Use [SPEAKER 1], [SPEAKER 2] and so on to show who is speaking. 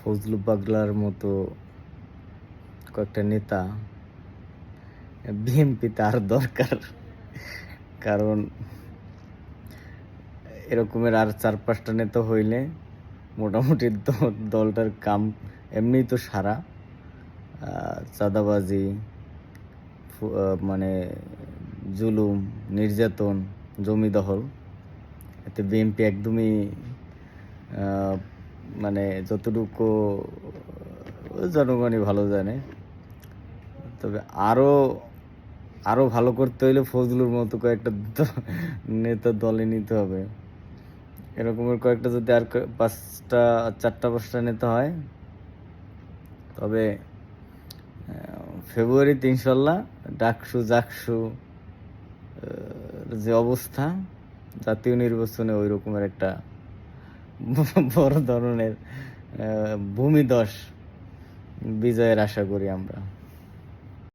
[SPEAKER 1] ফজলু পাগলার মতো কয়েকটা নেতা বিএনপি তার দরকার। কারণ এরকমের আর চার পাঁচটা নেতা হইলে মোটামুটি দলটার কাম এমনিই তো সারা। চাঁদাবাজি মানে জুলুম, নির্যাতন, জমি দখল, এতে বিএনপি একদমই মানে যতটুকু জনগণই ভালো জানে। তবে আরও আরও ভালো করতে হইলে ফজলুর মতো কয়েকটা নেতা দলে নিতে হবে। এরকমের কয়েকটা যদি আর পাঁচটা চারটা পাঁচটা নেতা হয় তবে আহ, ফেব্রুয়ারিতে ইনশাল্লাহ ডাকসু জাকসু যে অবস্থা জাতীয় নির্বাচনে ওই রকমের একটা বড় ধরনের ভূমিদশ বিজয়ের আশা করি আমরা।